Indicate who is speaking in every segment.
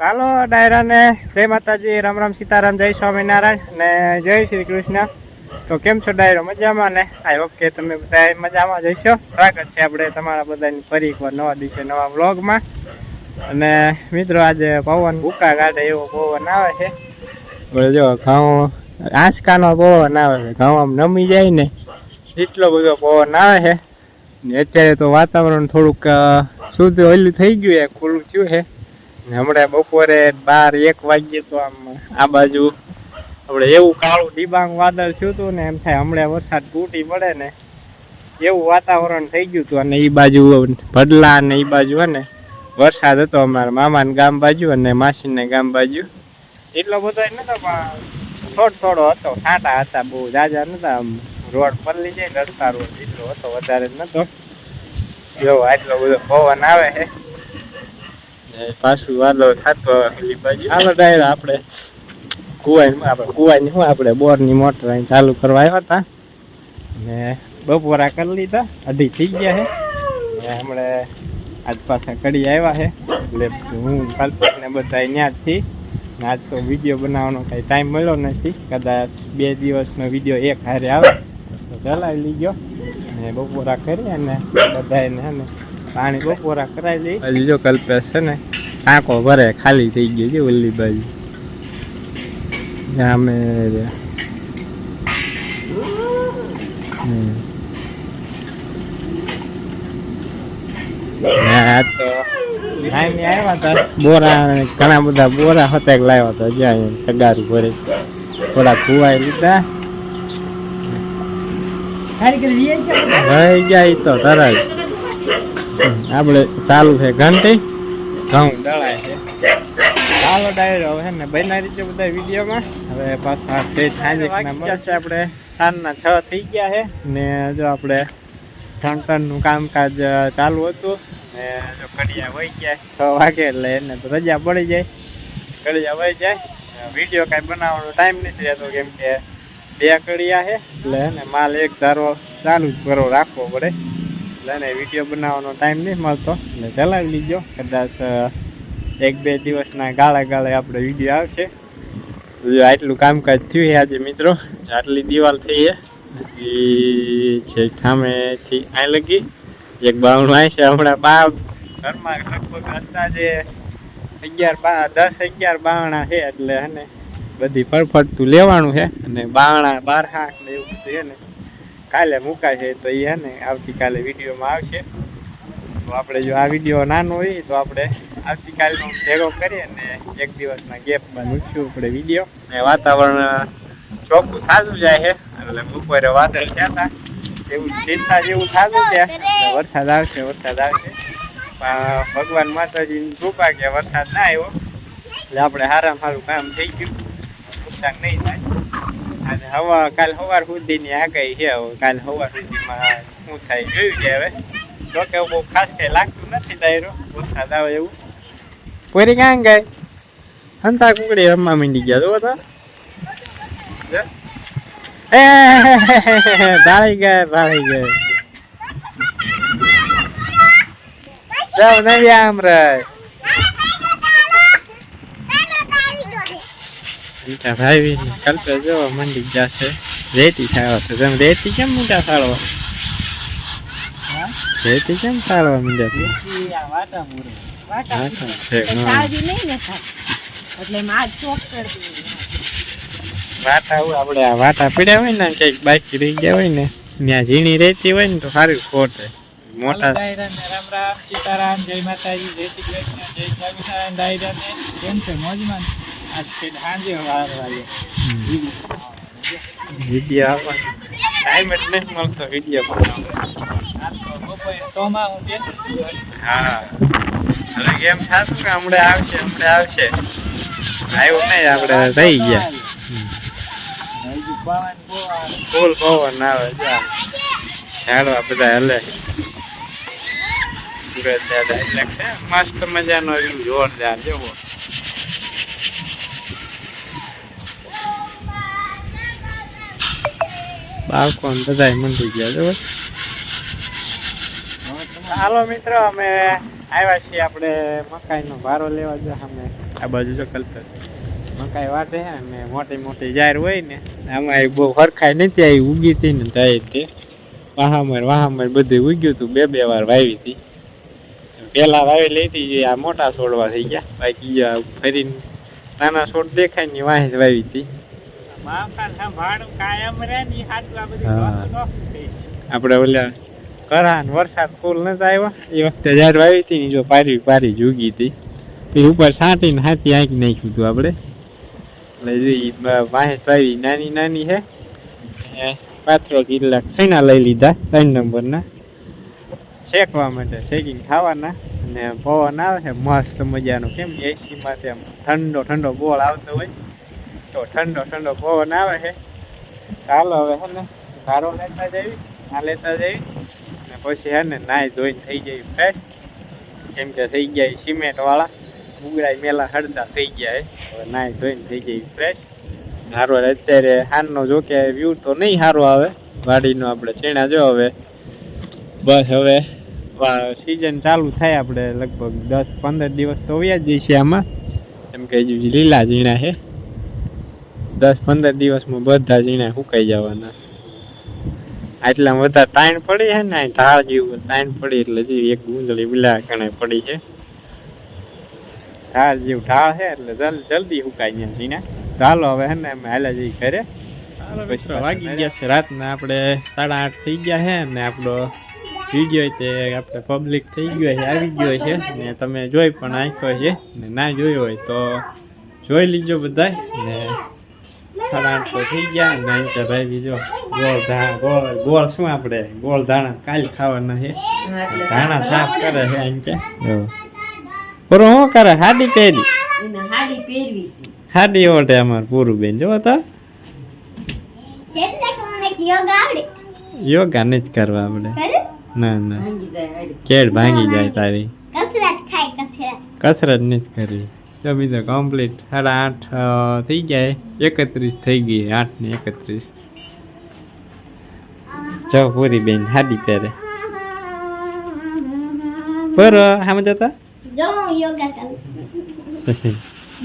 Speaker 1: ચાલો ડાયરાને. જય માતાજી, રામ રામ સીતારામ, જય સ્વામિનારાયણ ને જય શ્રી કૃષ્ણ. તો કેમ છો ડાયરો? મજામાં ને? આઈ હોપ કે તમે બધા મજામાં જઈશો સ્વાગત છે આપણે તમારા બધાની ફરી એકવાર નવા દિવસે નવા વ્લોગમાં. અને મિત્રો, આજે પવન ભૂકા કાઢે એવો પવન આવે છે. હવે જો, ઘઉં, આંચકાનો પવન આવે છે. ઘઉં આમ નમી જાય ને, એટલો બધો પવન આવે છે. ને અત્યારે તો વાતાવરણ થોડુંક શુદ્ધ ઓલું થઈ ગયું છે, ખુલ્લું થયું છે. હમણાં બપોરે બાર એક વાગ્યે તો આમ આ બાજુ આપણે એવું કાળું ડિબાંગ વાદળ થયું હતું ને એમ થાય હમણાં વરસાદ તૂટી પડે ને એવું વાતાવરણ થઈ ગયું હતું અને એ બાજુ ભડલા ને એ બાજુ ને વરસાદ હતો અમારા મામાને ગામ બાજુ અને માસીને ગામ બાજુ. એટલો બધો નતો, પણ થોડો થોડો હતો. છાંટા હતા બહુ, જાજા નતા આમ. રોડ પલ્લી જાય રસ્તા રોડ એટલો હતો, વધારે નતો. જો આટલો બધો પવન આવે છે પાછું વાદળો થતો પેલી બાજુ. આપણે કુવાઈ આપણે કુવાની શું આપણે, બોરની મોટર અહીં ચાલુ કરવા આવ્યા હતા. ને બપોરા કરી લીધા, અઢી થઈ ગયા છે. ને હમણે આજ પાછા કડી આવ્યા છે. એટલે હું, કલ્પક ને બધા ત્યાં છીએ. આજ તો વીડિયો બનાવવાનો કઈ ટાઈમ મળ્યો નથી. કદાચ બે દિવસનો વીડિયો એક હારે આવે. તો ચલાવી લીધો. ને બપોરા કરી અને બધાને ને. પાણી બપોરા કરાવી લઈ હજી જો કલ્પેશ છે ને ટાંકો ભરે ખાલી થઈ ગયો છે ઓલી બાજુ. અમે બોરા ઘણા બધા બોરા હતા લાવ્યા હતા જ્યાં તગારી ભરે. થોડા ખુવાઈ લીધા. રહી જાય તો તરત. આપણે ચાલુ છે. ઘંટી? ઘઉં. દળાય છે. ચાલો ડાયરો હવે ને બનાવી રીતે બધા વિડીયોમાં. હવે પાછા તે સાંજે છે આપણે. સાંજના છ થઈ ગયા છે. ને જો આપણે સંકલનનું કામકાજ ચાલુ હતું. ને જો કડિયા વહી ગયા. છ વાગે એટલે એને તો રજા પડી જાય. કડિયા વહી જાય. વીડિયો કાંઈ બનાવવાનો ટાઈમ નથી રહેતો કેમ કે બે કડિયા છે. એટલે એને માલ એક ધારો ચાલુ જ કરો રાખવો પડે. એટલે ને વીડિયો બનાવવાનો ટાઈમ નહીં મળતો. એટલે ચલાવી લીજો. કદાચ એક બે દિવસના ગાળા ગાળે આપણે વીડિયો આવશે. જો આટલું કામકાજ થયું છે આજે મિત્રો. આટલી દિવાલ થઈ છે. હજી છે સામેથી આ લગી. એક બાવણું આવી છે હમણાં બા ઘરમાં લગભગ અંદાજે અગિયાર બા, દસ અગિયાર બાવણા છે એટલે અને બધી ફરફરતું લેવાનું છે. અને બાવણા બાર ને એવું બધું છે ને. કાલે મુકાશે તો એ હે ને આવતીકાલે વિડીયોમાં આવશે. તો આપણે જો આ વીડિયો નાનો હોય તો આપણે આવતીકાલનો ભેગો કરીએ ને એક દિવસના ગેપમાં મૂકશું આપણે વીડિયો. ને વાતાવરણ ચોખ્ખું થાતું જાય છે. એટલે બપોરે વાદળ થયા હતા. એવું ચિંતા જેવું થાતું છે. વરસાદ આવશે વરસાદ આવશે. પણ ભગવાન માતાજીની કૃપા કે વરસાદ ના આવ્યો. એટલે આપણે સારામાં સારું કામ થઈ ગયું. નુકસાન નહીં થાય. અને હવા કાલ સવાર સુધીની આગાહી છે હવે કાલ સવાર સુધીમાં શું થાય જોયું છે હવે? જો કે બહુ ખાસ કઈ લાગતું નથી ડાયરો વરસાદ આવે એવું. પોરી ક્યાં ગઈ? હંતા કુકડી રમવા માંડી ગયા જો. તો ભાળી ગયા ભાળી ગયા જાવ નવી આમ રે મીઠા ભાઈ કલ્પે જો મંડી છે. રેતી ખાવા છે તમે રેતી કેમ મીઠા સાળવા રેતી કેમ સાળવા મીઠા વાટા છે, હોય. આપણે આ વાટા પીડ્યા હોય ને કંઈક બાકી રહી ગયા હોય ને ત્યાં ઝીણી રહેતી હોય ને તો સારું ખોટે. મોટા
Speaker 2: રામ રામ સીતારામ જય માતાજી જય શ્રી કૃષ્ણ જય સ્વામિનારાયણ દાયરાને કેમ છે? મોજમાં
Speaker 1: વીડિયો ટાઈમ જ નહીં મળતો વીડિયો
Speaker 2: હું.
Speaker 1: એટલે કેમ થાતું કે હમણાં આવશે હમણાં આવશે? આવ્યું નહીં આપણે રહી ગયા. ફૂલ પવન આવે ઝાડવા બધા હલે. મસ્ત મજાનો જોરદાર જેવો બાળકો બધા મંડી ગયા
Speaker 2: છે
Speaker 1: હાલો મિત્રો અમે
Speaker 3: આવ્યા છીએ આપણે મકાઈનો ભારો લેવા જો અમે. આ બાજુ જો કલ્પર મકાઈ વાટે ને મોટી મોટી જાહેર હોય ને આમાં એ બહુ હરખાઈ નથી આવી ઉગી હતી ને તઈ તે. વાહામર વાહામર બધું ઉગ્યું હતું બે બે વાર વાવી હતી. પેલા વાવી લેતી જે આ મોટા છોડવા થઈ ગયા બાકી ફરીને નાના છોડ દેખાય ને વાહે જ વાવી હતી. આપણે ઓલા કરાન વરસાદ ફૂલ નતા આવ્યા? એ વખતે જાહેર વાવી હતી ને જો પારી પારી જુગી ઉગી હતી. એ ઉપર છાંટીને હાથી આંકી નાખ્યું હતું આપણે. એટલે જો ઈ વાવી નાની નાની છે પાથરો કિલ્લા સૈના લઈ લીધા ત્રણ નંબરના. શેકવા માટે શેકીને ખાવાના અને પવન આવે છે મસ્ત મજાનો. કેમ એસીમાં તેમ ઠંડો ઠંડો બોળ આવતો હોય. તો ઠંડો ઠંડો પવન આવે છે. ચાલો હવે હે ને સારો લેતા જઈ આ લેતા જવી ને પછી હે ને નાઈ ધોઈને થઈ જાય ફ્રેશ કેમ કે થઈ ગયા સિમેન્ટ વાળા ઉગડાઈ મેલા હડતા થઈ ગયા હે હવે નાઈ ધોઈને થઈ જાય ફ્રેશ સારો અત્યારે હારનો જો કે વ્યૂ તો નહીં સારો આવે. વાડીનો આપણે ચીણા જો હવે. બસ હવે સિઝન ચાલુ થાય આપણે લગભગ દસ પંદર દિવસ તો વ્યાજ જઈશે આમાં. કેમ કે હજુ લીલા ઝીણા છે. દસ પંદર દિવસમાં બધા ઝીણા સુકાઈ જવાના. આટલા બધા તાણ પડી છે ને ઢાળ જેવું તાણ પડી એટલે જે એક ગુંદળી પેલા કણે પડી છે. ઢાળ જેવું ઢાળ છે એટલે જલ- જલ્દી સુકાઈ જાય ઝીણા ચાલો હવે હે ને અમે હાલ્યા જઈએ ઘરે. વાગી ગયા છે રાતના આપણે સાડા આઠ થઈ ગયા છે ને આપણો વીડિયો તે આપણે પબ્લિક થઈ ગયો છે આવી ગયો છે ને તમે જોઈ પણ આંખ્યો છે ને ના જોયો હોય તો જોઈ લીજો બધા ને. સાડા આઠ તો થઈ ગયા તો ભાઈ બીજો ગોળ ધા ગોળ ગોળ શું આપણે ગોળ ધાણા કાલ ખાવાના છે. ધાણા સાફ કરે છે અહીં કે. પૂરો શું કરે? હાડી પહેરી.
Speaker 4: એને હાડી
Speaker 3: ઓટે અમાર પૂરું બેન જો તો.
Speaker 5: એટલે કે મને યોગા
Speaker 3: ને જ કરવા આપણે ના ના.
Speaker 4: ભાંગી જાય હાડી.
Speaker 3: કેડ ભાંગી જાય તારી.
Speaker 5: કસરત થાય કસરત.
Speaker 3: કસરત નથી કરવી. તો બીજો કમ્પ્લીટ સાડા આઠ થઈ ગયા એકત્રીસ થઈ ગઈ. આઠ ને એકત્રીસ. જો પૂરી બેન હાડી પહેરે. પર હા જતા?
Speaker 5: જો હું યોગા કરું.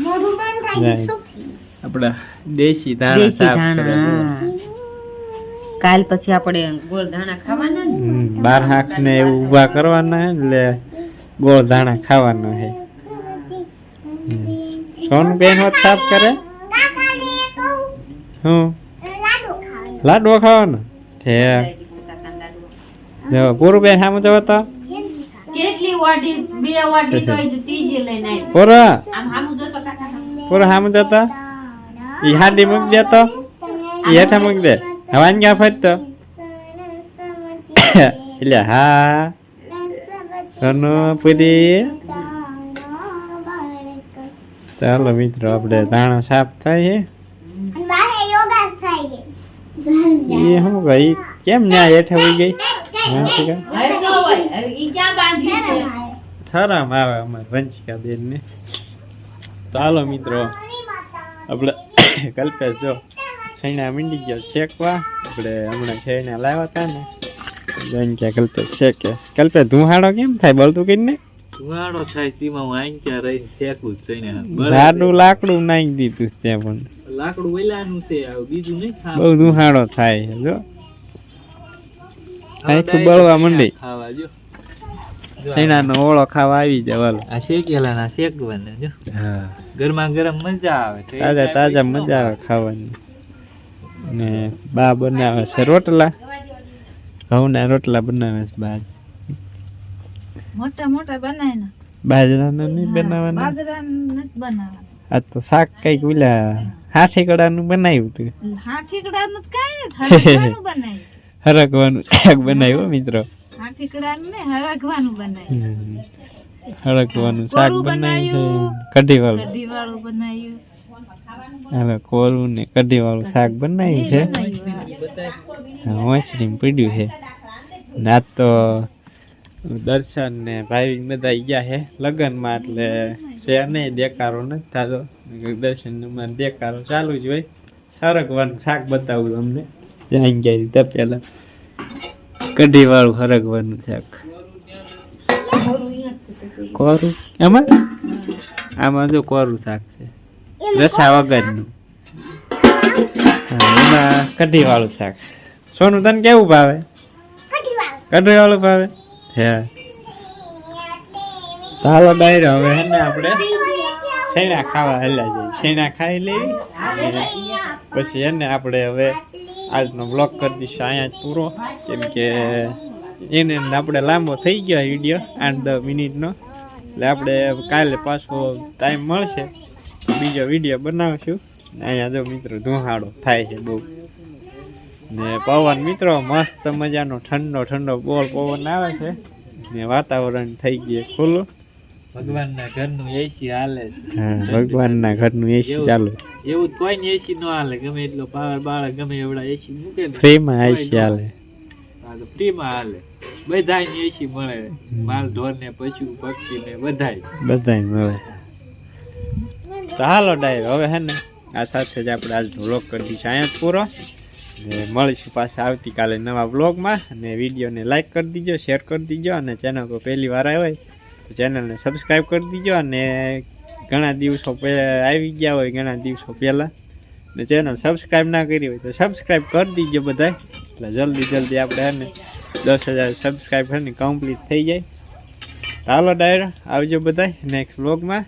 Speaker 5: મોઢું બંધ થાય
Speaker 3: Right.
Speaker 5: સુખી.
Speaker 3: આપણા દેશી ધાણા
Speaker 4: દેશી
Speaker 3: સાફ
Speaker 4: કાલ પછી આપણે ગોળ ધાણા ખાવાના
Speaker 3: બાર હાથ ને એવું ઊભા કરવાના એટલે ગોળ ધાણા ખાવાના હે સોનું બેન હોત સાફ કરે? હું?
Speaker 5: લાડુ ખાવાનું?
Speaker 3: લાડવો ખાવાનો છે. જો પૂરું બેન સામે જવો તો.
Speaker 4: કેટલી વાડી બે વાડી તો ત્રીજી લઈને આવી
Speaker 3: પૂરો?
Speaker 4: આમ હામું જોતો કાકા
Speaker 3: સામે જતો ઈ હાડી મૂકી દેતો ઈ હેઠા મૂકી દે. હવાન ક્યાં ફરતો એટલે હા. સોનુ પૂરી. ચાલો મિત્રો આપણે દાણો સાફ થાય છે. એ શું ભાઈ કેમ ન્યા હેઠે ઉઈ ગઈ? વંશિકા
Speaker 4: હવે ન હોય? હવે ઈ ક્યાં બાંધી છે?
Speaker 3: શરમ આવે અમારે વંશિકા બેન ને ચાલો મિત્રો આપણે કલ્પેશ જો સૈના મીંડી ગયો શેકવા. આપણે હમણાં શેરને લાવ્યા હતા ને. જોઈને કે કલ્પેશ શેકે. કલ્પેશ ધુહાડો કેમ થાય? બોલતું કઈ ને?
Speaker 6: ધુવાડો થાય તેમાં હું આઈને ત્યાં રહીને જ થઈને
Speaker 3: જાડું લાકડું નાખી દીધું ત્યાં પણ.
Speaker 6: લાકડું વેલાનું છે બીજું નહીં
Speaker 3: બહુ ધુહાડો થાય જો. આખું બળવા મંડી.
Speaker 6: ખાવા જો.
Speaker 3: ઓળો ખાવા આવી જાય વાલો
Speaker 6: આ શેકેલા શેકવાના જો. ગરમા ગરમ મજા આવે
Speaker 3: તાજા તાજા મજા આવે ખાવાની. ને બા બનાવે છે રોટલા. ઘઉંના રોટલા બનાવે છે બા.
Speaker 7: મોટા મોટા બનાય ને
Speaker 3: બાજરાના નહીં બનાવવાના?
Speaker 7: બાજરા નથી બનાવવાના.
Speaker 3: આ તો શાક કંઈક ઓલા હાથી કડાનું બનાવ્યું હતું
Speaker 7: હાથીકડા નું કાંઈ બનાવ્યું.
Speaker 3: હરકવાનું શાક બનાવ્યું મિત્રો.
Speaker 7: ને
Speaker 3: હરકવાનું શાક બનાવ્યું છે. કઢી વાળું
Speaker 7: કઢી વાળું બનાવ્યું.
Speaker 3: હાલો કોરું ને કઢી વાળું શાક બનાવ્યું છે. મોસરીમ પડ્યું છે. ને તો દર્શન ને ભાઈ બધા ગયા છે લગ્નમાં એટલે છે નહીં દેકારો નથી થતો. દર્શન દેકારો ચાલુ જ હોય. સરગવાનું શાક બતાવું તમને. ત્યાં ગયા રીતે પેલા. કઢી વાળું સરગવાનું શાક.
Speaker 4: કોરું?
Speaker 3: એમાં? આમાં જો કોરું શાક છે. રસા વગરનું. એમાં કઢી વાળું શાક. સોનું તને કેવું ભાવે? કઢી વાળું ભાવે? હે. હાલો ડાયરો, હવે હે ને આપણે શેણા ખાવા હેલા જઈએ? શેણા ખાઈ લેવી પછી પછી એને આપણે હવે આજનો બ્લોગ કરી દઈશું, અહીંયા જ પૂરો. કેમ કે એને ને આપણે લાંબો થઈ ગયો વીડિયો આઠ દસ મિનિટનો. એટલે આપણે કાલે પાછો ટાઈમ મળશે. બીજો વીડિયો બનાવશું. અહીંયા જો મિત્રો ધુહાડો થાય છે બહુ. ને પવન મિત્રો મસ્ત મજાનો ઠંડો ઠંડો બોલ પવન આવે છે. ને વાતાવરણ થઈ ગયું ખુલ્લું.
Speaker 6: ભગવાનના ઘરનું એસી હાલે
Speaker 3: ભગવાનના ઘરનું એસી ચાલુ.
Speaker 6: એવું કોઈ એસી ન હાલે ગમે એટલો પાવર બાળક ગમે એવડા એસી મૂકે
Speaker 3: ફ્રીમાં એસી હાલે.
Speaker 6: ફ્રીમાં હાલે. બધાને એસી મળે. માલ ઢોર ને પશુ પક્ષી ને બધાય.
Speaker 3: બધાય મળે. તો હાલો ડાયર હવે હે ને આ સાથે જ આપણે આજ વ્લોગ કરી દઈશું. અહીંયા પૂરો. ને મળીશું પાછા આવતીકાલે નવા વ્લોગમાં અને વિડીયોને લાઇક કરી દીજો શેર કરી દીજો અને ચેનલ પર પહેલી વાર આવે તો ચેનલને સબસ્ક્રાઈબ કરી દીજો અને ઘણા દિવસો પહેલા આવી ગયા હોય ઘણા દિવસો પહેલાં. ને ચેનલ સબસ્ક્રાઈબ ના કરી હોય તો સબસ્ક્રાઈબ કરી દીજો બધાય. એટલે જલ્દી જલ્દી આપણે એને દસ હજાર સબસ્ક્રાઈબ છે કમ્પ્લીટ થઈ જાય. ચાલો ડાયર, આવજો બધાય નેક્સ્ટ વ્લોગમાં